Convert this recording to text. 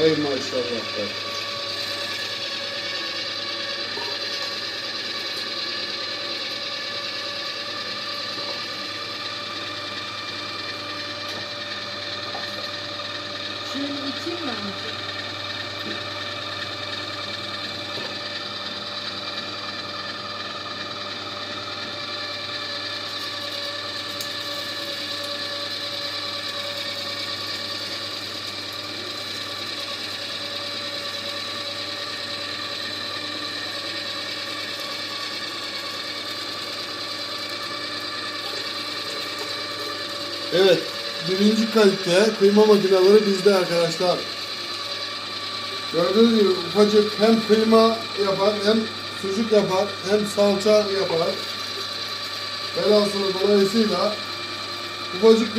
Ey maşallah be. Şunu içeyim bence. Evet, birinci kalite kıyma makineleri bizde arkadaşlar. Gördüğünüz gibi ufacık hem kıyma yapar, hem sucuk yapar, hem salça yapar. Velhasılı dolayısıyla ufacık